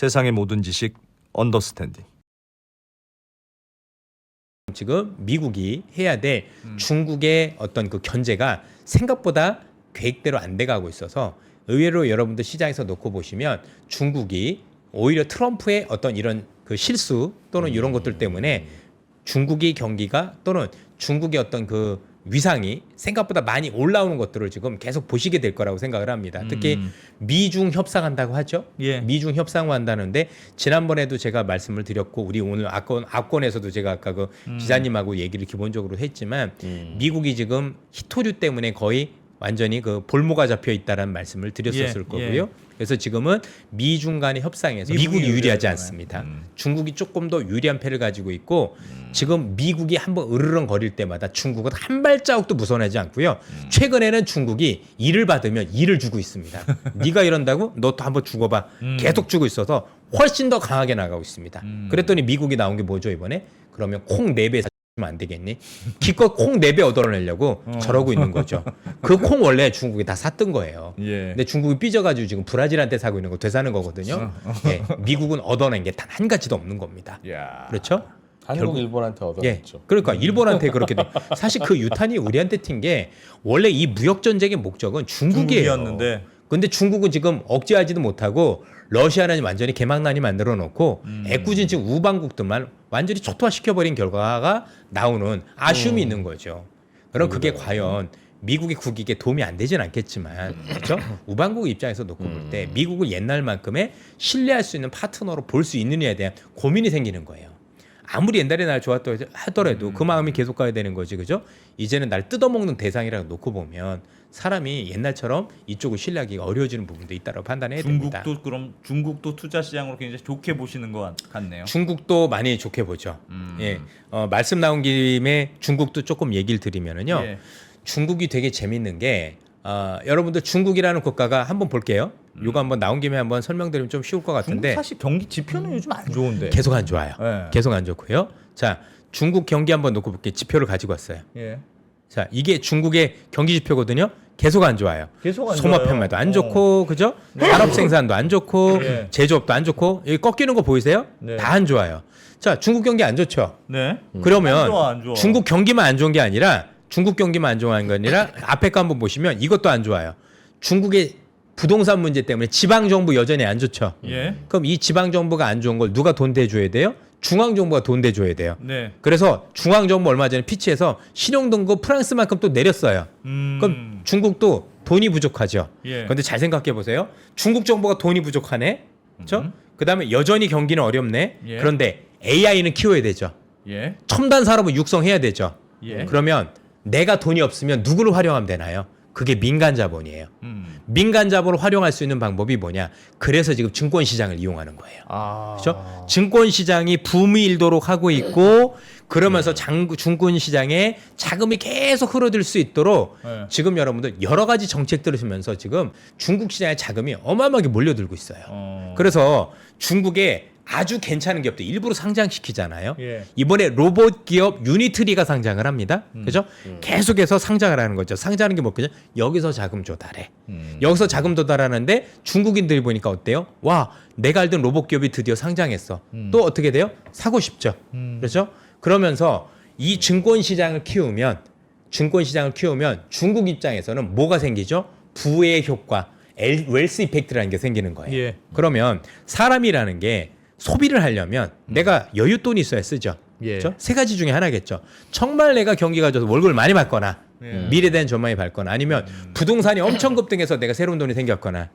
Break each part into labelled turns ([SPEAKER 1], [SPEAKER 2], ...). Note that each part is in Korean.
[SPEAKER 1] 세상의 모든 지식 언더스탠딩.
[SPEAKER 2] 지금 미국이 해야 될 중국의 어떤 그 견제가 생각보다 계획대로 안 돼가고 있어서 의외로 여러분들 시장에서 놓고 보시면 중국이 오히려 트럼프의 어떤 이런 그 실수 또는 이런 것들 때문에 중국의 경기가 또는 중국의 어떤 그 위상이 생각보다 많이 올라오는 것들을 지금 계속 보시게 될 거라고 생각을 합니다. 특히 미중 협상한다고 하죠.
[SPEAKER 3] 예.
[SPEAKER 2] 미중 협상한다는데 지난번에도 제가 말씀을 드렸고 우리 오늘 악권 악권에서도 제가 아까 그 기자님하고 얘기를 기본적으로 했지만 미국이 지금 히토류 때문에 거의 완전히 그 볼모가 잡혀 있다라는 말씀을 드렸었을
[SPEAKER 3] 예,
[SPEAKER 2] 거고요. 그래서 지금은 미중 간의 협상에서
[SPEAKER 3] 미국이
[SPEAKER 2] 미국이 유리하지. 않습니다. 중국이 조금 더 유리한 패를 가지고 있고 지금 미국이 한번 으르렁거릴 때마다 중국은 한 발자국도 무서워하지 않고요. 최근에는 중국이 일을 받으면 일을 주고 있습니다. 네가 이런다고 너 또 한번 죽어봐. 계속 주고 있어서 훨씬 더 강하게 나가고 있습니다. 그랬더니 미국이 나온 게 뭐죠 이번에? 그러면 콩네배 안 되겠니? 기껏 콩네배 얻어내려고 저러고 있는 거죠. 그 콩 원래 중국이 다 샀던 거예요.
[SPEAKER 3] 예.
[SPEAKER 2] 근데 중국이 삐져가지고 지금 브라질한테 사고 있는 거 되사는 거거든요. 예, 미국은 얻어낸 게 단 한 가지도 없는 겁니다.
[SPEAKER 3] 야.
[SPEAKER 2] 그렇죠?
[SPEAKER 4] 한국
[SPEAKER 2] 결국-
[SPEAKER 4] 일본한테
[SPEAKER 2] 예.
[SPEAKER 4] 얻어냈죠.
[SPEAKER 2] 그러니까 일본한테 그렇게 돼. 사실 그 유탄이 우리한테 튄 게 원래 이 무역 전쟁의 목적은 중국이에요.
[SPEAKER 3] 중국이었는데.
[SPEAKER 2] 근데 중국은 지금 억제하지도 못하고 러시아는 완전히 개망난이 만들어 놓고 애꿎은 지금 우방국들만 완전히 초토화시켜 버린 결과가 나오는 아쉬움이 있는 거죠. 그럼 그게 과연 미국의 국익에 도움이 안 되진 않겠지만 그렇죠? 우방국 입장에서 놓고 볼 때 미국을 옛날만큼의 신뢰할 수 있는 파트너로 볼 수 있느냐에 대한 고민이 생기는 거예요. 아무리 옛날에 날 좋았다 하더라도 그 마음이 계속 가야 되는 거지 그죠? 이제는 날 뜯어먹는 대상이라고 놓고 보면 사람이 옛날처럼 이쪽을 신뢰하기가 어려워지는 부분도 있다고 판단해야 됩니다.
[SPEAKER 3] 중국도 그럼 중국도 투자 시장으로 굉장히 좋게 보시는 것 같- 같네요.
[SPEAKER 2] 중국도 많이 좋게 보죠.
[SPEAKER 3] 음.
[SPEAKER 2] 예, 어, 말씀 나온 김에 중국도 조금 얘기를 드리면은요.
[SPEAKER 3] 예.
[SPEAKER 2] 중국이 되게 재밌는 게 어, 여러분들 중국이라는 국가가 한번 볼게요. 요거 한번 나온 김에 한번 설명드리면 좀 쉬울 것 같은데
[SPEAKER 3] 사실 경기 지표는 요즘 안 좋은데.
[SPEAKER 2] 계속 안 좋아요.
[SPEAKER 3] 예.
[SPEAKER 2] 계속 안 좋고요. 자, 중국 경기 한번 놓고 볼게요. 지표를 가지고 왔어요.
[SPEAKER 3] 예.
[SPEAKER 2] 자, 이게 중국의 경기 지표거든요. 계속 안 좋아요.
[SPEAKER 3] 계속 안
[SPEAKER 2] 소마
[SPEAKER 3] 좋아요.
[SPEAKER 2] 판매도 안
[SPEAKER 3] 어.
[SPEAKER 2] 좋고, 그죠? 산업 생산도 안 좋고,
[SPEAKER 3] 예.
[SPEAKER 2] 제조업도 안 좋고, 여기 꺾이는 거 보이세요?
[SPEAKER 3] 네.
[SPEAKER 2] 다 안 좋아요. 자, 중국 경기 안 좋죠.
[SPEAKER 3] 네.
[SPEAKER 2] 그러면
[SPEAKER 3] 안 좋아, 안 좋아.
[SPEAKER 2] 중국 경기만 안 좋은 게 아니라 중국 경기만 안 좋은 게 아니라 앞에 거 한번 보시면 이것도 안 좋아요. 중국의 부동산 문제 때문에 지방 정부 여전히 안 좋죠.
[SPEAKER 3] 예.
[SPEAKER 2] 그럼 이 지방 정부가 안 좋은 걸 누가 돈 대줘야 돼요? 중앙 정부가 돈 대줘야 돼요.
[SPEAKER 3] 네.
[SPEAKER 2] 그래서 중앙 정부 얼마 전에 피치해서 신용 등급 프랑스만큼 또 내렸어요.
[SPEAKER 3] 음.
[SPEAKER 2] 그럼 중국도 돈이 부족하죠.
[SPEAKER 3] 예.
[SPEAKER 2] 그런데 잘 생각해 보세요. 중국 정부가 돈이 부족하네. 그렇죠? 그다음에 여전히 경기는 어렵네.
[SPEAKER 3] 음. 예.
[SPEAKER 2] 그런데 AI는 키워야 되죠.
[SPEAKER 3] 예.
[SPEAKER 2] 첨단 산업을 육성해야 되죠.
[SPEAKER 3] 예.
[SPEAKER 2] 그러면 내가 돈이 없으면 누구를 활용하면 되나요? 그게 민간 자본이에요.
[SPEAKER 3] 음.
[SPEAKER 2] 민간 자본을 활용할 수 있는 방법이 뭐냐? 그래서 지금 증권 시장을 이용하는 거예요.
[SPEAKER 3] 아.
[SPEAKER 2] 그렇죠? 증권 시장이 붐이 일도록 하고 있고 그러면서 장, 증권 시장에 자금이 계속 흐르들 수 있도록
[SPEAKER 3] 네.
[SPEAKER 2] 지금 여러분들 여러 가지 정책들을 쓰면서 지금 중국 시장에 자금이 어마어마하게 몰려들고 있어요.
[SPEAKER 3] 어.
[SPEAKER 2] 그래서 중국에 아주 괜찮은 기업들 일부러 상장시키잖아요.
[SPEAKER 3] 예.
[SPEAKER 2] 이번에 로봇 기업 유니트리가 상장을 합니다.
[SPEAKER 3] 음.
[SPEAKER 2] 그죠? 계속해서 상장을 하는 거죠. 상장하는 게 뭐겠냐? 여기서 자금 조달해.
[SPEAKER 3] 음.
[SPEAKER 2] 여기서 자금 조달하는데 중국인들이 보니까 어때요? 와, 내가 알던 로봇 기업이 드디어 상장했어. 또 어떻게 돼요? 사고 싶죠.
[SPEAKER 3] 음.
[SPEAKER 2] 그렇죠? 그러면서 이 증권 시장을 키우면 증권 시장을 키우면 중국 입장에서는 뭐가 생기죠? 부의 효과, 엘- 웰스 이펙트라는 게 생기는 거예요.
[SPEAKER 3] 예.
[SPEAKER 2] 그러면 사람이라는 게 소비를 하려면 내가 여윳돈이 있어야 쓰죠.
[SPEAKER 3] 음. 예.
[SPEAKER 2] 그렇죠? 세 가지 중에 하나겠죠. 정말 내가 경기가 좋아서 월급을 많이 받거나
[SPEAKER 3] 예.
[SPEAKER 2] 미래에 대한 전망이 밝거나 아니면 부동산이 엄청 급등해서 내가 새로운 돈이 생겼거나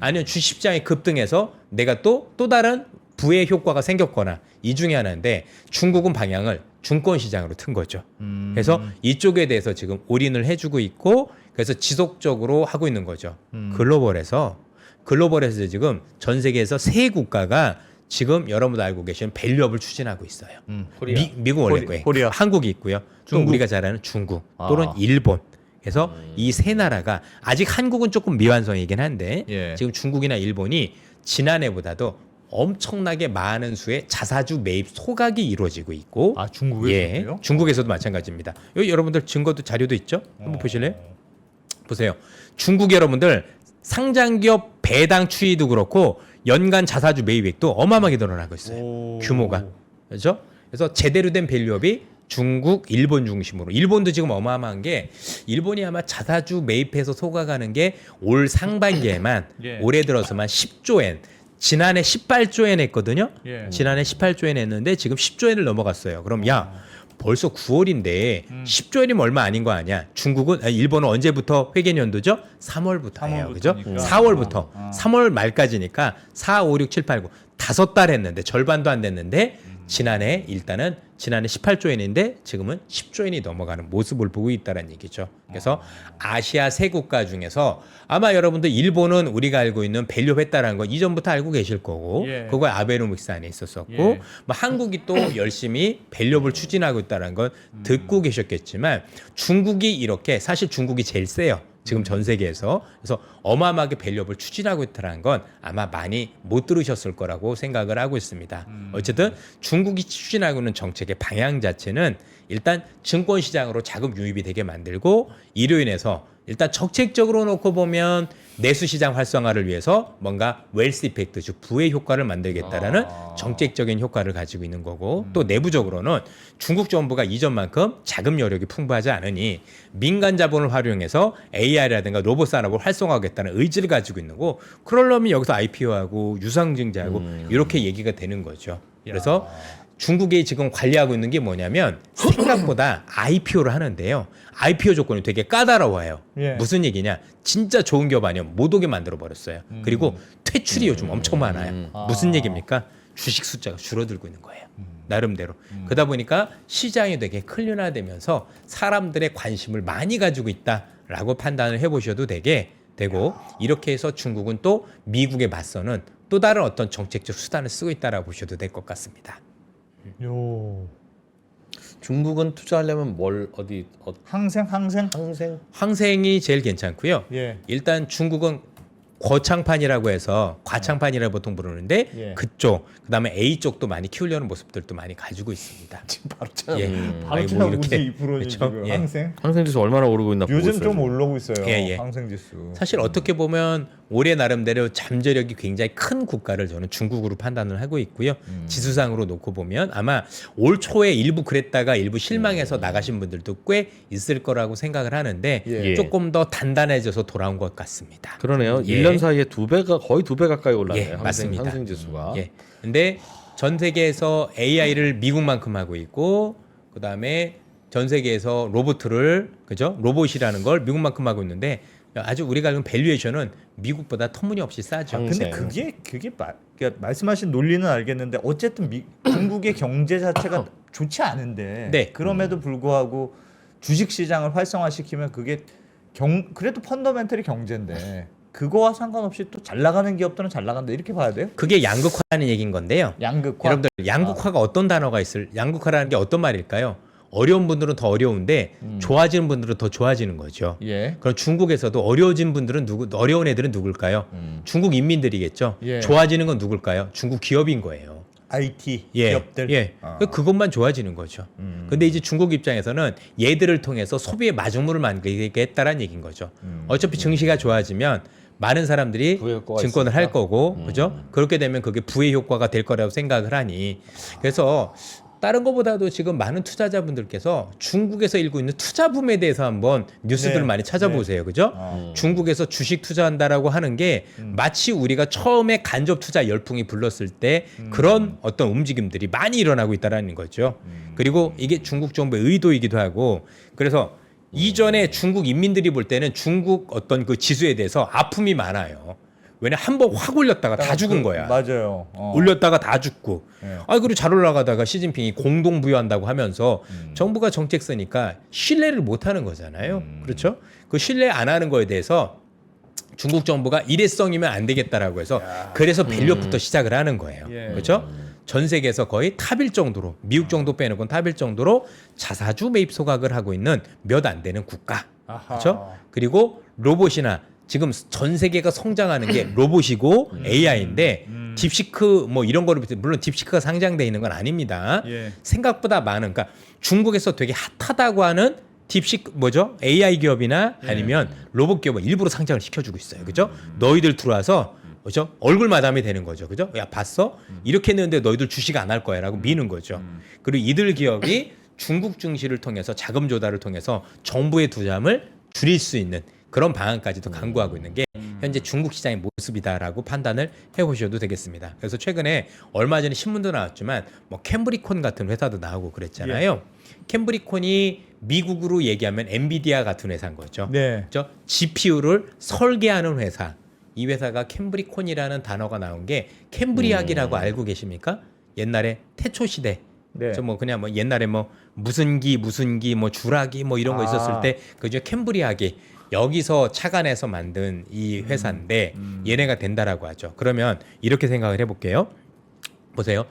[SPEAKER 2] 아니면 주식시장이 급등해서 내가 또 또 다른 부의 효과가 생겼거나 이 중에 하나인데 중국은 방향을 증권 시장으로 튼 거죠.
[SPEAKER 3] 음.
[SPEAKER 2] 그래서 이쪽에 대해서 지금 올인을 해주고 있고 그래서 지속적으로 하고 있는 거죠.
[SPEAKER 3] 음.
[SPEAKER 2] 글로벌에서 글로벌에서 지금 전 세계에서 세 국가가 지금 여러분도 알고 계시는 밸류업을 추진하고 있어요.
[SPEAKER 3] 음.
[SPEAKER 4] 코리아.
[SPEAKER 2] 미, 미국 원래
[SPEAKER 3] 코리-
[SPEAKER 2] 거예요.
[SPEAKER 3] 코리아.
[SPEAKER 2] 한국이 있고요. 또
[SPEAKER 3] 중국.
[SPEAKER 2] 우리가 잘 아는 중국 또는
[SPEAKER 3] 아.
[SPEAKER 2] 일본. 그래서 이 세 나라가 아직 한국은 조금 미완성이긴 한데
[SPEAKER 3] 예.
[SPEAKER 2] 지금 중국이나 일본이 지난해보다도 엄청나게 많은 수의 자사주 매입 소각이 이루어지고 있고
[SPEAKER 3] 아 중국에서요?
[SPEAKER 2] 예, 중국에서도 마찬가지입니다. 여기 여러분들 증거도 자료도 있죠? 한번
[SPEAKER 3] 어.
[SPEAKER 2] 보실래요? 보세요. 중국 여러분들 상장 기업 배당 추이도 그렇고 연간 자사주 매입액도 어마어마하게 늘어나고 있어요.
[SPEAKER 3] 오.
[SPEAKER 2] 규모가. 그렇죠? 그래서 제대로 된 밸류업이 중국, 일본 중심으로. 일본도 지금 어마어마한 게 일본이 아마 자사주 매입해서 속아가는 게 올 상반기에만
[SPEAKER 3] 예.
[SPEAKER 2] 올해 들어서만 10조엔 지난해 18조엔 했거든요.
[SPEAKER 3] 예.
[SPEAKER 2] 지난해 18조엔 했는데 지금 10조엔을 넘어갔어요. 그럼 야 벌써 9월인데
[SPEAKER 3] 음.
[SPEAKER 2] 10조엔이면 얼마 아닌 거 아니야? 중국은 아니, 일본은 언제부터 회계연도죠? 3월부터예요. 그죠?
[SPEAKER 3] 삼월부터니까.
[SPEAKER 2] 4월부터
[SPEAKER 3] 아.
[SPEAKER 2] 3월 말까지니까 4, 5, 6, 7, 8, 9 다섯 달 했는데 절반도 안 됐는데
[SPEAKER 3] 음.
[SPEAKER 2] 지난해 일단은 지난해 18조엔인데 지금은 10조엔이 넘어가는 모습을 보고 있다는 얘기죠. 그래서 아시아 세 국가 중에서 아마 여러분들 일본은 우리가 알고 있는 밸류했다라는 거 이전부터 알고 계실 거고
[SPEAKER 3] 예.
[SPEAKER 2] 그거 아베노믹스 안에 있었었고
[SPEAKER 3] 예.
[SPEAKER 2] 뭐 한국이 또 열심히 밸류업을 추진하고 있다는 건 듣고 계셨겠지만 중국이 이렇게 사실 중국이 제일 세요. 지금 전 세계에서 그래서 어마어마하게 밸류업을 추진하고 있다는 건 아마 많이 못 들으셨을 거라고 생각을 하고 있습니다. 어쨌든 중국이 추진하고 있는 정책의 방향 자체는 일단 증권 시장으로 자금 유입이 되게 만들고 이로 인해서 일단 정책적으로 놓고 보면 내수 시장 활성화를 위해서 뭔가 웰스 이펙트 즉 부의 효과를 만들겠다라는
[SPEAKER 3] 아.
[SPEAKER 2] 정책적인 효과를 가지고 있는 거고 또 내부적으로는 중국 정부가 이전만큼 자금 여력이 풍부하지 않으니 민간 자본을 활용해서 AI라든가 로봇 산업을 활성화하겠다는 의지를 가지고 있는 거고 그러려면 여기서 IPO하고 유상증자하고 이렇게 얘기가 되는 거죠. 그래서 중국이 지금 관리하고 있는 게 뭐냐면 생각보다 IPO를 하는데요. IPO 조건이 되게 까다로워요.
[SPEAKER 3] 예.
[SPEAKER 2] 무슨 얘기냐? 진짜 좋은 기업 아니면 못 오게 만들어 버렸어요. 그리고 퇴출이 요즘 엄청 많아요. 무슨
[SPEAKER 3] 아.
[SPEAKER 2] 얘기입니까? 주식 숫자가 줄어들고 있는 거예요. 나름대로. 그러다 보니까 시장이 되게 클린화되면서 사람들의 관심을 많이 가지고 있다라고 판단을 해보셔도 되게 되고 이렇게 해서 중국은 또 미국에 맞서는 또 다른 어떤 정책적 수단을 쓰고 있다라고 보셔도 될 것 같습니다.
[SPEAKER 3] 요.
[SPEAKER 4] 중국은 투자하려면 뭘 어디 어,
[SPEAKER 3] 항생 항생.
[SPEAKER 4] 항생
[SPEAKER 2] 황생이 제일 괜찮고요.
[SPEAKER 3] 예.
[SPEAKER 2] 일단 중국은 거창판이라고 해서 과창판이라고 보통 부르는데
[SPEAKER 3] 예.
[SPEAKER 2] 그쪽 그다음에 A 쪽도 많이 키우려는 모습들도 많이 가지고 있습니다.
[SPEAKER 3] 지금 바로 차.
[SPEAKER 2] 예.
[SPEAKER 3] 바로
[SPEAKER 2] 아니,
[SPEAKER 3] 차
[SPEAKER 2] 뭐
[SPEAKER 3] 이렇게
[SPEAKER 2] 이렇게
[SPEAKER 3] 2%지
[SPEAKER 2] 그렇죠?
[SPEAKER 3] 지금
[SPEAKER 2] 예.
[SPEAKER 3] 항생.
[SPEAKER 4] 항생 지수 얼마나 오르고 있나 보고
[SPEAKER 3] 요즘
[SPEAKER 4] 있어요.
[SPEAKER 3] 좀
[SPEAKER 4] 지금.
[SPEAKER 3] 올라오고 있어요.
[SPEAKER 2] 예, 예.
[SPEAKER 3] 항생 지수.
[SPEAKER 2] 사실 어떻게 보면 올해 나름대로 잠재력이 굉장히 큰 국가를 저는 중국으로 판단을 하고 있고요.
[SPEAKER 3] 음.
[SPEAKER 2] 지수상으로 놓고 보면 아마 올 초에 일부 그랬다가 일부 실망해서
[SPEAKER 3] 음.
[SPEAKER 2] 나가신 분들도 꽤 있을 거라고 생각을 하는데
[SPEAKER 3] 예.
[SPEAKER 2] 조금 더 단단해져서 돌아온 것 같습니다.
[SPEAKER 4] 그러네요.
[SPEAKER 2] 예.
[SPEAKER 4] 1년 사이에 두 배가 거의 두 배 가까이 올랐네요.
[SPEAKER 2] 예,
[SPEAKER 4] 항생,
[SPEAKER 2] 맞습니다.
[SPEAKER 4] 항생 지수가.
[SPEAKER 2] 예. 근데 전 세계에서 AI를 미국만큼 하고 있고 그다음에 전 세계에서 로봇을 그죠? 로봇이라는 걸 미국만큼 하고 있는데 아주 우리가 알고 밸류에이션은 미국보다 터무니없이 싸죠.
[SPEAKER 3] 근데 그게 그게 마, 그러니까 말씀하신 논리는 알겠는데 어쨌든 미, 중국의 경제 자체가 좋지 않은데
[SPEAKER 2] 네.
[SPEAKER 3] 그럼에도 불구하고 주식 시장을 활성화시키면 그게 경 그래도 펀더멘털이 경제인데 그거와 상관없이 또 잘 나가는 기업들은 잘 나간다 이렇게 봐야 돼요?
[SPEAKER 2] 그게 양극화하는 얘기인 건데요.
[SPEAKER 3] 양극화.
[SPEAKER 2] 여러분들 양극화가 어떤 단어가 있을 양극화라는 게 어떤 말일까요? 어려운 분들은 더 어려운데 좋아지는 분들은 더 좋아지는 거죠.
[SPEAKER 3] 예.
[SPEAKER 2] 그럼 중국에서도 어려워진 분들은 누구 어려운 애들은 누굴까요? 중국 인민들이겠죠.
[SPEAKER 3] 예.
[SPEAKER 2] 좋아지는 건 누굴까요? 중국 기업인 거예요.
[SPEAKER 3] IT
[SPEAKER 2] 예,
[SPEAKER 3] 기업들.
[SPEAKER 2] 예.
[SPEAKER 3] 아.
[SPEAKER 2] 그 그것만 좋아지는 거죠.
[SPEAKER 3] 음.
[SPEAKER 2] 근데 이제 중국 입장에서는 얘들을 통해서 소비의 마중물을 만들겠다라는 얘기인 거죠.
[SPEAKER 3] 음.
[SPEAKER 2] 어차피 증시가 좋아지면 많은 사람들이 증권을 할
[SPEAKER 4] 있으니까.
[SPEAKER 2] 거고, 그죠? 그렇게 되면 그게 부의 효과가 될 거라고 생각을 하니, 그래서 다른 것보다도 지금 많은 투자자분들께서 중국에서 일고 있는 투자 붐에 대해서 한번 뉴스들을
[SPEAKER 3] 네.
[SPEAKER 2] 많이 찾아보세요, 그죠?
[SPEAKER 3] 아.
[SPEAKER 2] 중국에서 주식 투자한다라고 하는 게 마치 우리가 처음에 간접 투자 열풍이 불렀을 때 그런 어떤 움직임들이 많이 일어나고 있다라는 거죠. 그리고 이게 중국 정부의 의도이기도 하고 그래서 이전에 중국 인민들이 볼 때는 중국 어떤 그 지수에 대해서 아픔이 많아요. 왜냐 한 번 확 올렸다가 다 죽은
[SPEAKER 3] 그-
[SPEAKER 2] 거야.
[SPEAKER 3] 맞아요. 어.
[SPEAKER 2] 올렸다가 다 죽고.
[SPEAKER 3] 예.
[SPEAKER 2] 아 그리고 잘 올라가다가 시진핑이 공동 부여한다고 하면서
[SPEAKER 3] 음.
[SPEAKER 2] 정부가 정책 쓰니까 신뢰를 못 하는 거잖아요. 그렇죠? 그 신뢰 안 하는 거에 대해서 중국 정부가 일회성이면 안 되겠다라고 해서 그래서 밸류부터 시작을 하는 거예요.
[SPEAKER 3] 음. 예.
[SPEAKER 2] 그렇죠? 전 세계에서 거의 탑일 정도로 미국 정도 빼놓고 탑일 정도로 자사주 매입 소각을 하고 있는 몇 안 되는 국가.
[SPEAKER 3] 아하.
[SPEAKER 2] 그렇죠? 그리고 로봇이나 지금 전 세계가 성장하는 게 로봇이고 AI인데
[SPEAKER 3] 음.
[SPEAKER 2] 딥시크 뭐 이런 거를 물론 딥시크가 상장돼 있는 건 아닙니다.
[SPEAKER 3] 예.
[SPEAKER 2] 생각보다 많은 그러니까 중국에서 되게 핫하다고 하는 딥시크 뭐죠? AI 기업이나
[SPEAKER 3] 예.
[SPEAKER 2] 아니면 로봇 기업을 일부러 상장을 시켜주고 있어요. 그죠?
[SPEAKER 3] 음.
[SPEAKER 2] 너희들 들어와서 그죠? 얼굴 마담이 되는 거죠. 그죠? 야, 봤어? 이렇게 했는데 너희들 주식 안 할 거야 라고 미는 거죠. 그리고 이들 기업이 중국 증시를 통해서 자금 조달을 통해서 정부의 투자를 줄일 수 있는 그런 방안까지도 강구하고 있는 게 현재 중국 시장의 모습이다라고 판단을 해보셔도 되겠습니다. 그래서 최근에 얼마 전에 신문도 나왔지만 뭐 캠브리콘 같은 회사도 나오고 그랬잖아요. 캠브리콘이 미국으로 얘기하면 엔비디아 같은 회사인 거죠.
[SPEAKER 3] 네.
[SPEAKER 2] 저 GPU를 설계하는 회사. 이 회사가 캠브리콘이라는 단어가 나온 게 캠브리학이라고 알고 계십니까? 옛날에 태초 시대.
[SPEAKER 3] 네.
[SPEAKER 2] 저뭐 그냥 뭐 옛날에 뭐 무슨 기 무슨 기뭐 주라기 뭐 이런 거
[SPEAKER 3] 아.
[SPEAKER 2] 있었을 때 그중에 캠브리학이 여기서 착안해서 만든 이 회사인데 얘네가 된다라고 하죠. 그러면 이렇게 생각을 해볼게요. 보세요.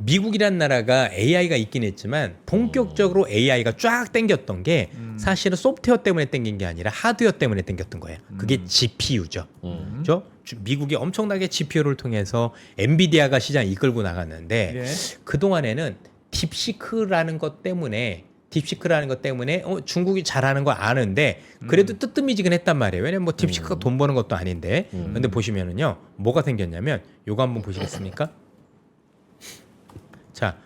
[SPEAKER 2] 미국이란 나라가 AI가 있긴 했지만 본격적으로 AI가 쫙 땡겼던 게 사실은 소프트웨어 때문에 땡긴 게 아니라 하드웨어 때문에 땡겼던 거예요. 그게 GPU죠.
[SPEAKER 4] 음.
[SPEAKER 2] 그죠? 주- 미국이 엄청나게 GPU를 통해서 엔비디아가 시장 이끌고 나갔는데
[SPEAKER 3] 예.
[SPEAKER 2] 그 동안에는 딥시크라는 것 때문에 딥시크라는 것 때문에 어, 중국이 잘하는 거 아는데 그래도 뜨뜻미지근 했단 말이에요. 왜냐면 뭐 딥시크가 돈 버는 것도 아닌데.
[SPEAKER 4] 음.
[SPEAKER 2] 근데 보시면은요, 뭐가 생겼냐면 요거 한번 보시겠습니까? 자,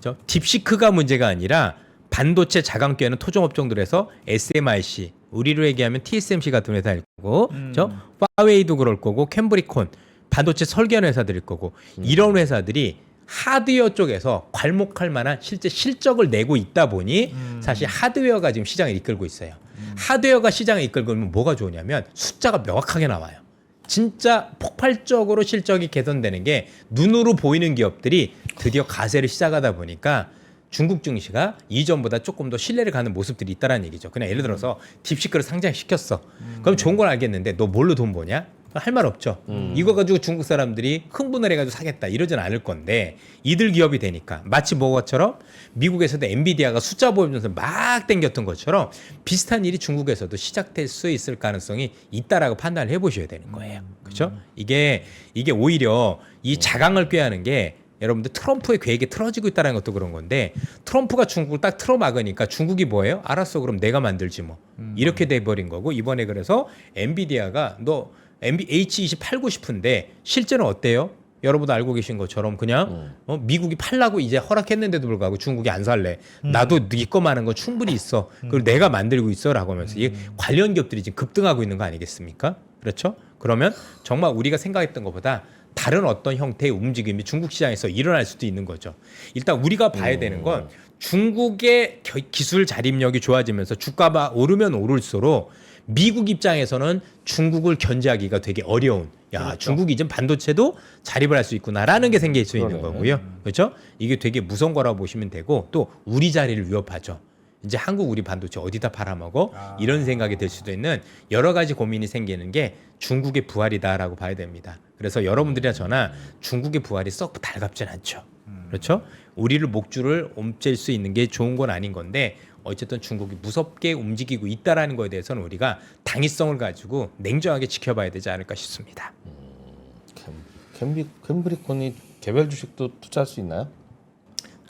[SPEAKER 2] 저 딥시크가 문제가 아니라 반도체 자강계는 토종 업종들에서 SMIC, 우리로 얘기하면 TSMC 같은 회사일 거고, 저 화웨이도 그럴 거고, 캠브리콘, 반도체 설계하는 회사들일 거고, 이런 회사들이 하드웨어 쪽에서 괄목할 만한 실제 실적을 내고 있다 보니 사실 하드웨어가 지금 시장을 이끌고 있어요. 하드웨어가 시장을 이끌고 있면 뭐가 좋으냐면 숫자가 명확하게 나와요. 진짜 폭발적으로 실적이 개선되는 게 눈으로 보이는 기업들이 드디어 가세를 시작하다 보니까 중국 증시가 이전보다 조금 더 신뢰를 가는 모습들이 있다라는 얘기죠. 그냥 예를 들어서 딥시크를 상장시켰어. 그럼 좋은 건 알겠는데 너 뭘로 돈 버냐? 할 말 없죠. 이거 가지고 중국 사람들이 흥분을 해가지고 사겠다 이러진 않을 건데 이들 기업이 되니까 마치 뭐처럼 미국에서도 엔비디아가 숫자 보여주면서 막 땡겼던 것처럼 비슷한 일이 중국에서도 시작될 수 있을 가능성이 있다라고 판단을 해보셔야 되는 거예요. 그렇죠? 이게 이게 오히려 이 자강을 꾀하는 게 여러분들 트럼프의 계획이 틀어지고 있다는 것도 그런 건데 트럼프가 중국을 딱 틀어막으니까 중국이 뭐예요? 알았어 그럼 내가 만들지 뭐 이렇게 돼버린 거고 이번에 그래서 엔비디아가 너 MB H20 팔고 싶은데 실제는 어때요? 여러분도 알고 계신 것처럼 그냥 어, 미국이 팔라고 이제 허락했는데도 불구하고 중국이 안 살래. 나도 네거 많은 거 충분히 있어. 그리고 내가 만들고 있어라고 하면서 이게 관련 기업들이 지금 급등하고 있는 거 아니겠습니까? 그렇죠? 그러면 정말 우리가 생각했던 것보다 다른 어떤 형태의 움직임이 중국 시장에서 일어날 수도 있는 거죠. 일단 우리가 봐야 되는 건 중국의 겨- 기술 자립력이 좋아지면서 주가가 오르면 오를수록 미국 입장에서는 중국을 견제하기가 되게 어려운. 야, 중국이 이제 반도체도 자립을 할 수 있구나라는 게 생길 수 있는. 거고요. 그렇죠? 이게 되게 무서운 거라고 보시면 되고 또 우리 자리를 위협하죠. 이제 한국 우리 반도체 어디다 팔아먹어? 이런 생각이 들 수도 있는 여러 가지 고민이 생기는 게 중국의 부활이다라고 봐야 됩니다. 그래서 여러분들이나 저나 중국의 부활이 썩 달갑진 않죠. 그렇죠? 우리를 목줄을 옮길 수 있는 게 좋은 건 아닌 건데 어쨌든 중국이 무섭게 움직이고 있다라는 거에 대해서는 우리가 당위성을 가지고 냉정하게 지켜봐야 되지 않을까 싶습니다.
[SPEAKER 4] 캠, 캠비, 캠브리콘이 개별 주식도 투자할 수 있나요?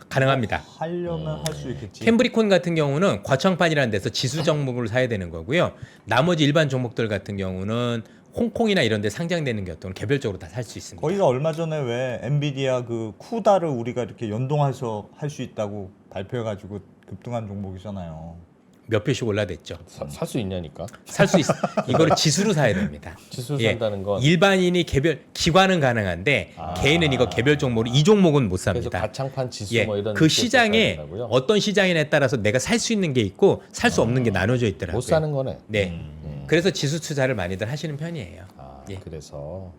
[SPEAKER 2] 가능합니다.
[SPEAKER 3] 하려면 할 수 있겠지.
[SPEAKER 2] 캠브리콘 같은 경우는 과청판이라는 데서 지수 종목을 사야 되는 거고요. 나머지 일반 종목들 같은 경우는 홍콩이나 이런 데 상장되는 것들은 개별적으로 다 살 수 있습니다.
[SPEAKER 3] 거기가 얼마 전에 왜 엔비디아 그 쿠다를 우리가 이렇게 연동해서 할 수 있다고 발표해 가지고 급등한 종목이잖아요.
[SPEAKER 2] 몇 표씩 올라댔죠.
[SPEAKER 4] 살 수 있냐니까.
[SPEAKER 2] 살 수 있어. 이거를 지수로 사야 됩니다.
[SPEAKER 4] 지수를
[SPEAKER 2] 예.
[SPEAKER 4] 산다는 건
[SPEAKER 2] 일반인이 개별 기관은 가능한데
[SPEAKER 4] 아.
[SPEAKER 2] 개인은 이거 개별 종목으로 이 종목은 못
[SPEAKER 4] 그래서
[SPEAKER 2] 삽니다.
[SPEAKER 4] 가창판 지수
[SPEAKER 2] 예,
[SPEAKER 4] 뭐 이런
[SPEAKER 2] 그 시장에
[SPEAKER 4] 된다고요?
[SPEAKER 2] 어떤 시장이냐에 따라서 내가 살 수 있는 게 있고 살 수 없는 게 나눠져 있더라고요.
[SPEAKER 4] 못 사는 거네.
[SPEAKER 2] 네. 그래서 지수 투자를 많이들 하시는 편이에요.
[SPEAKER 4] 아,
[SPEAKER 2] 예.
[SPEAKER 4] 그래서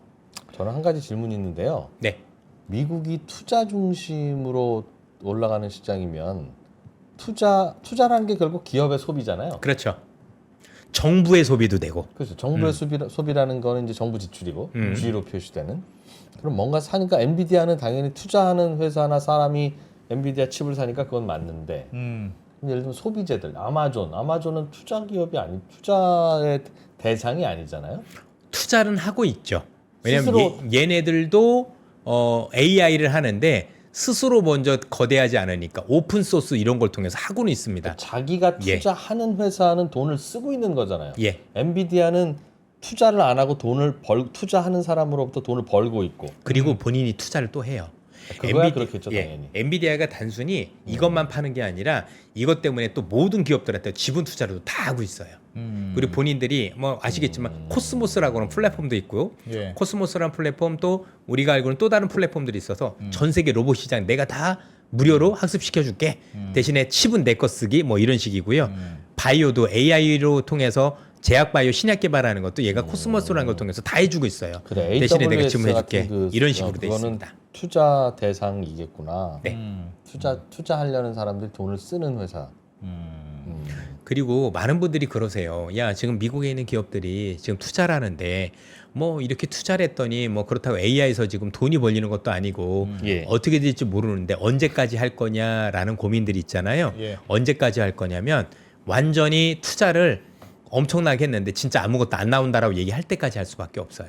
[SPEAKER 4] 저는 한 가지 질문이 있는데요.
[SPEAKER 2] 네.
[SPEAKER 4] 미국이 투자 중심으로 올라가는 시장이면 투자 투자라는 게 결국 기업의 소비잖아요.
[SPEAKER 2] 그렇죠. 정부의 소비도 되고
[SPEAKER 4] 그렇죠. 정부의 소비, 소비라는 거는 이제 정부 지출이고
[SPEAKER 2] 음.
[SPEAKER 4] G로 표시되는. 그럼 뭔가 사니까 엔비디아는 당연히 투자하는 회사나 사람이 엔비디아 칩을 사니까 그건 맞는데
[SPEAKER 3] 음.
[SPEAKER 4] 예를 들면 소비재들 아마존 아마존은 투자 기업이 아니 투자의 대상이 아니잖아요.
[SPEAKER 2] 투자는 하고 있죠. 왜냐하면 얘, 얘네들도 어, AI를 하는데 스스로 먼저 거대하지 않으니까 오픈 소스 이런 걸 통해서 하고는 있습니다.
[SPEAKER 4] 자기가
[SPEAKER 2] 예.
[SPEAKER 4] 투자하는 회사는 돈을 쓰고 있는 거잖아요.
[SPEAKER 2] 예.
[SPEAKER 4] 엔비디아는 투자를 안 하고 돈을 벌 투자하는 사람으로부터 돈을 벌고 있고
[SPEAKER 2] 그리고 본인이 투자를 또 해요.
[SPEAKER 4] 그거야
[SPEAKER 2] 엔비디-
[SPEAKER 4] 그렇겠죠,
[SPEAKER 2] 예,
[SPEAKER 4] 당연히.
[SPEAKER 2] 엔비디아가 단순히 이것만 파는 게 아니라 이것 때문에 또 모든 기업들한테 지분 투자를 다 하고 있어요.
[SPEAKER 3] 음.
[SPEAKER 2] 그리고 본인들이 뭐 아시겠지만 코스모스라고는 플랫폼도 있고요.
[SPEAKER 3] 예.
[SPEAKER 2] 코스모스라는 플랫폼 또 우리가 알고는 또 다른 플랫폼들이 있어서
[SPEAKER 3] 음.
[SPEAKER 2] 전 세계 로봇 시장 내가 다 무료로 학습시켜 줄게. 대신에 칩은 내 거 쓰기 뭐 이런 식이고요.
[SPEAKER 3] 음.
[SPEAKER 2] 바이오도 AI로 통해서 제약 바이오 신약 개발하는 것도 얘가 코스모스라는 걸 통해서 다 해주고 있어요.
[SPEAKER 4] 그래
[SPEAKER 2] 대신에 내가
[SPEAKER 4] AWS
[SPEAKER 2] 지금 해줄게.
[SPEAKER 4] 같은 그,
[SPEAKER 2] 이런 식으로
[SPEAKER 4] 어,
[SPEAKER 2] 돼
[SPEAKER 4] 그거는
[SPEAKER 2] 있습니다.
[SPEAKER 4] 투자 대상이겠구나.
[SPEAKER 2] 네.
[SPEAKER 3] 음.
[SPEAKER 4] 투자 투자하려는 사람들이 돈을 쓰는 회사.
[SPEAKER 3] 음.
[SPEAKER 4] 음.
[SPEAKER 2] 그리고 많은 분들이 그러세요. 야, 지금 미국에 있는 기업들이 지금 투자를 하는데 뭐 이렇게 투자를 했더니 뭐 그렇다고 AI에서 지금 돈이 벌리는 것도 아니고
[SPEAKER 4] 예.
[SPEAKER 2] 어떻게 될지 모르는데 언제까지 할 거냐라는 고민들이 있잖아요.
[SPEAKER 3] 예.
[SPEAKER 2] 언제까지 할 거냐면 완전히 투자를 엄청나게 했는데 진짜 아무것도 안 나온다라고 얘기할 때까지 할 수밖에 없어요.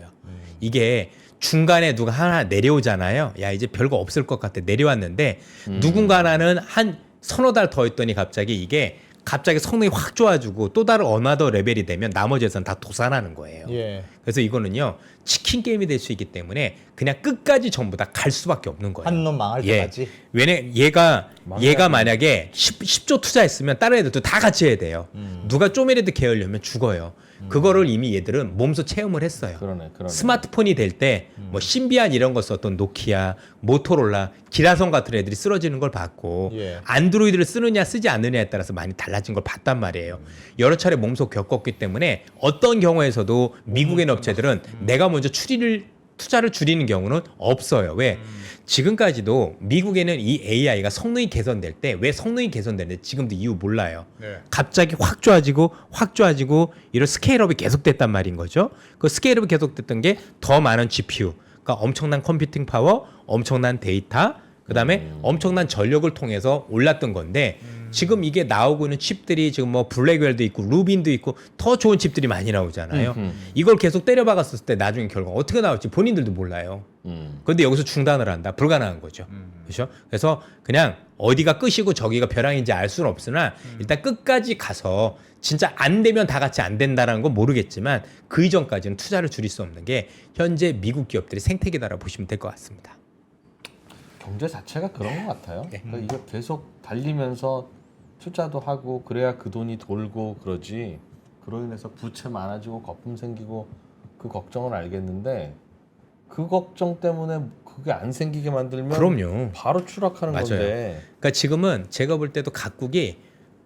[SPEAKER 2] 이게 중간에 누가 하나 내려오잖아요. 야 이제 별거 없을 것 같아 내려왔는데 누군가 하나는 한 서너 달더 있더니 갑자기 이게 갑자기 성능이 확 좋아지고 또 다른 어나더 레벨이 되면 나머지 에서는 다 도산하는 거예요.
[SPEAKER 3] 예.
[SPEAKER 2] 그래서 이거는요 치킨 게임이 될 수 있기 때문에 그냥 끝까지 전부 다 갈 수밖에 없는 거예요.
[SPEAKER 3] 한 놈 망할
[SPEAKER 2] 예.
[SPEAKER 3] 때까지.
[SPEAKER 2] 왜냐 얘가 얘가 만약에 10, 10조 투자했으면 다른 애들도 다 같이 해야 돼요.
[SPEAKER 3] 음.
[SPEAKER 2] 누가 좀이라도 게을려면 죽어요. 그거를 이미 얘들은 몸소 체험을 했어요.
[SPEAKER 4] 그러네, 그러네.
[SPEAKER 2] 스마트폰이 될 때 뭐 신비한 이런 거 썼던 노키아, 모토롤라, 기라성 같은 애들이 쓰러지는 걸 봤고
[SPEAKER 3] 예.
[SPEAKER 2] 안드로이드를 쓰느냐 쓰지 않느냐에 따라서 많이 달라진 걸 봤단 말이에요. 여러 차례 몸소 겪었기 때문에 어떤 경우에서도 미국의 업체들은 내가 먼저 추리를 투자를 줄이는 경우는 없어요. 왜? 지금까지도 미국에는 이 AI가 성능이 개선될 때 왜 성능이 개선되는지 지금도 이유 몰라요.
[SPEAKER 3] 네.
[SPEAKER 2] 갑자기 확 좋아지고 확 좋아지고 이런 스케일업이 계속됐단 말인 거죠. 그 스케일업이 계속됐던 게 더 많은 GPU, 그러니까 엄청난 컴퓨팅 파워, 엄청난 데이터, 그다음에 엄청난 전력을 통해서 올랐던 건데 지금 이게 나오고 있는 칩들이 지금 뭐 블랙웰도 있고 루빈도 있고 더 좋은 칩들이 많이 나오잖아요. 이걸 계속 때려박았을 때 나중에 결과 어떻게 나올지 본인들도 몰라요.
[SPEAKER 4] 음.
[SPEAKER 2] 근데 여기서 중단을 한다. 불가능한 거죠. 그렇죠? 그래서 그냥 어디가 끝이고 저기가 벼랑인지 알 수는 없으나 일단 끝까지 가서 진짜 안 되면 다 같이 안 된다라는 건 모르겠지만 그 이전까지는 투자를 줄일 수 없는 게 현재 미국 기업들의 생태계다라고 보시면 될 것 같습니다.
[SPEAKER 4] 경제 자체가 그런 것 같아요.
[SPEAKER 2] 네.
[SPEAKER 4] 그러니까 이게 계속 달리면서 투자도 하고 그래야 그 돈이 돌고 그러지. 그로 인해서 부채 많아지고 거품 생기고 그 걱정은 알겠는데 그 걱정 때문에 그게 안 생기게 만들면
[SPEAKER 2] 그럼요.
[SPEAKER 4] 바로 추락하는
[SPEAKER 2] 맞아요.
[SPEAKER 4] 건데.
[SPEAKER 2] 그러니까 지금은 제가 볼 때도 각국이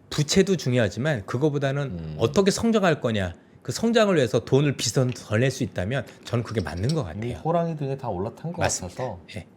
[SPEAKER 2] 부채도 중요하지만 그거보다는
[SPEAKER 4] 음.
[SPEAKER 2] 어떻게 성장할 거냐. 그 성장을 위해서 돈을 비선 더낼수 있다면 저는 그게 맞는 것
[SPEAKER 4] 이미
[SPEAKER 2] 같아요.
[SPEAKER 4] 호랑이 등에 다 올라탄 것
[SPEAKER 2] 맞습니다.
[SPEAKER 4] 같아서
[SPEAKER 2] 예.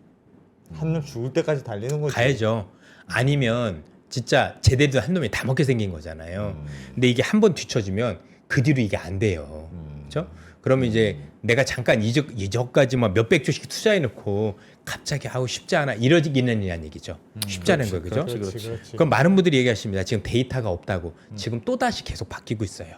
[SPEAKER 3] 한놈 죽을 때까지 달리는 거지.
[SPEAKER 2] 가야죠. 아니면 진짜 제대로 한 놈이 다 먹게 생긴 거잖아요.
[SPEAKER 3] 음.
[SPEAKER 2] 근데 이게 한 번 뒤쳐지면 그 뒤로 이게 안 돼요.
[SPEAKER 3] 음.
[SPEAKER 2] 그렇죠? 그러면 이제 내가 잠깐 이적 이적까지 막 몇백 조씩 투자해 놓고 갑자기 아우 쉽지 않아 이러지기는 이란 얘기죠. 쉽지 않은 거예요. 그죠?
[SPEAKER 3] 그렇지, 그렇지. 그렇지.
[SPEAKER 2] 그럼 많은 분들이 얘기하십니다. 지금 데이터가 없다고. 지금 또 다시 계속 바뀌고 있어요.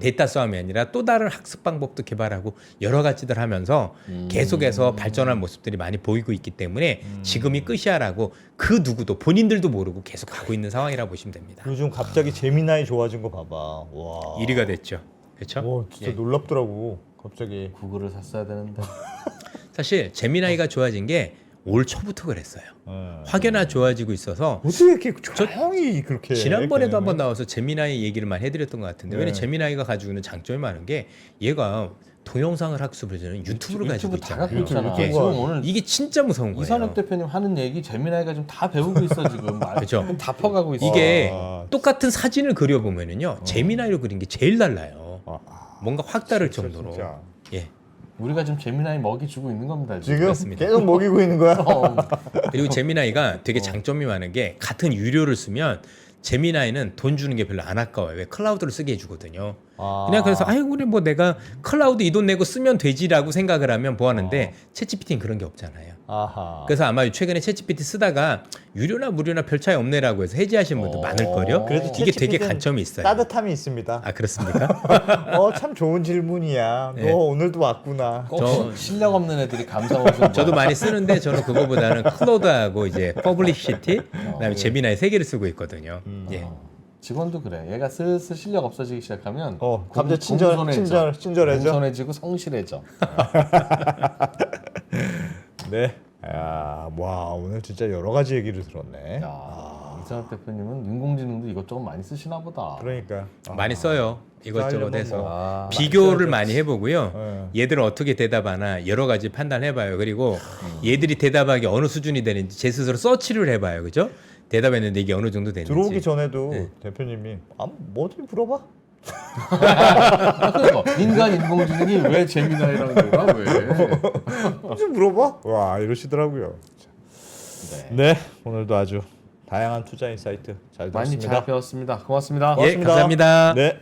[SPEAKER 2] 데이터 싸움이 아니라 또 다른 학습 방법도 개발하고 여러 가지들 하면서 계속해서 발전한 모습들이 많이 보이고 있기 때문에 지금이 끝이야라고 그 누구도 본인들도 모르고 계속 가고 있는 상황이라고 보시면 됩니다.
[SPEAKER 3] 요즘 갑자기 재미나이 좋아진 거 봐봐. 와.
[SPEAKER 2] 1위가 됐죠. 그렇죠?
[SPEAKER 3] 와, 진짜
[SPEAKER 2] 예.
[SPEAKER 3] 놀랍더라고. 갑자기.
[SPEAKER 4] 구글을 샀어야 되는데.
[SPEAKER 2] 사실 제미나이가 좋아진 게 올 초부터 그랬어요.
[SPEAKER 3] 어.
[SPEAKER 2] 확연하 좋아지고 있어서
[SPEAKER 3] 어떻게 이렇게 조용히 그렇게?
[SPEAKER 2] 지난번에도? 한번 나와서 제미나이 얘기를 많이 해드렸던 것 같은데
[SPEAKER 3] 네.
[SPEAKER 2] 왜냐면 제미나이가 가지고 있는 장점이 많은 게 얘가 동영상을 학습을 해주는 유튜브를 가지고
[SPEAKER 4] 유튜브 다
[SPEAKER 2] 있잖아요.
[SPEAKER 4] 갖고 있잖아. 지금 오늘
[SPEAKER 2] 이게 진짜 무서운 거예요.
[SPEAKER 4] 이산욱 대표님 하는 얘기 재미나이가 지금 다 배우고 있어 지금.
[SPEAKER 2] 그죠.
[SPEAKER 4] 다 퍼가고 있어.
[SPEAKER 2] 이게
[SPEAKER 3] 와.
[SPEAKER 2] 똑같은 사진을 그려보면은요 제미나이로 그린 게 제일 달라요.
[SPEAKER 3] 아,
[SPEAKER 2] 뭔가 확 다를
[SPEAKER 3] 진짜,
[SPEAKER 2] 정도로.
[SPEAKER 3] 진짜.
[SPEAKER 2] 예.
[SPEAKER 4] 우리가 지금 재미나이 먹이 주고 있는 겁니다. 지금.
[SPEAKER 3] 지금
[SPEAKER 2] 그렇습니다.
[SPEAKER 3] 계속 먹이고 있는 거야.
[SPEAKER 4] 어,
[SPEAKER 2] 그리고 제미나이가 되게 장점이 많은 게 같은 유료를 쓰면 제미나이는 돈 주는 게 별로 안 아까워요. 왜 클라우드를 쓰게 해주거든요.
[SPEAKER 3] 아.
[SPEAKER 2] 그냥 그래서 아이고 그래 뭐 내가 클라우드 이 돈 내고 쓰면 되지라고 생각을 하면 뭐 하는데 챗GPT는 그런 게 없잖아요.
[SPEAKER 3] 아하.
[SPEAKER 2] 그래서 아마 최근에 챗GPT 쓰다가 유료나 무료나 별 차이 없네라고 해서 해지하신 분들
[SPEAKER 4] 어.
[SPEAKER 2] 많을 거요.
[SPEAKER 3] 그래도
[SPEAKER 2] 이게 되게 관점이 있어요.
[SPEAKER 3] 따뜻함이 있습니다.
[SPEAKER 2] 아 그렇습니까?
[SPEAKER 3] 어, 참 좋은 질문이야.
[SPEAKER 2] 네.
[SPEAKER 3] 너 오늘도 왔구나.
[SPEAKER 4] 꼭
[SPEAKER 2] 저-
[SPEAKER 4] 실력 없는 애들이 오신
[SPEAKER 2] 저도 많이 쓰는데 저는 그거보다는 클로드하고 이제 퍼블리시티
[SPEAKER 3] 어,
[SPEAKER 2] 그다음에 제미나이 세 개를 쓰고 있거든요.
[SPEAKER 3] 음.
[SPEAKER 2] 예.
[SPEAKER 4] 직원도 그래. 얘가 슬슬 실력 없어지기 시작하면
[SPEAKER 3] 어,
[SPEAKER 4] 공-
[SPEAKER 3] 갑자기 친절. 친절 친절해져.
[SPEAKER 4] 공손해지고 성실해져.
[SPEAKER 3] 네. 야, 와 오늘 진짜 여러 가지 얘기를 들었네.
[SPEAKER 4] 야, 이상엽 대표님은 인공지능도 이것저것 많이 쓰시나 보다.
[SPEAKER 3] 그러니까
[SPEAKER 2] 많이 써요. 이것저것 해서
[SPEAKER 3] 뭐,
[SPEAKER 4] 아,
[SPEAKER 2] 비교를 많이 해보고요.
[SPEAKER 3] 예.
[SPEAKER 2] 얘들은 어떻게 대답하나 여러 가지 판단해봐요. 그리고 얘들이 대답하기 어느 수준이 되는지 제 스스로 서치를 해봐요. 그죠? 대답했는데 이게 어느 정도 되는지.
[SPEAKER 3] 들어오기 전에도
[SPEAKER 2] 네.
[SPEAKER 3] 대표님이 아, 뭐 어디 물어봐.
[SPEAKER 4] 그러니까 인간 인공지능이 왜 재미나이라는 거야? 왜?
[SPEAKER 3] 좀 물어봐. 와 이러시더라고요.
[SPEAKER 4] 네.
[SPEAKER 3] 네 오늘도 아주 다양한 투자 인사이트 잘
[SPEAKER 4] 많이
[SPEAKER 3] 들었습니다.
[SPEAKER 4] 잘 배웠습니다. 고맙습니다.
[SPEAKER 2] 예, 감사합니다.
[SPEAKER 3] 네.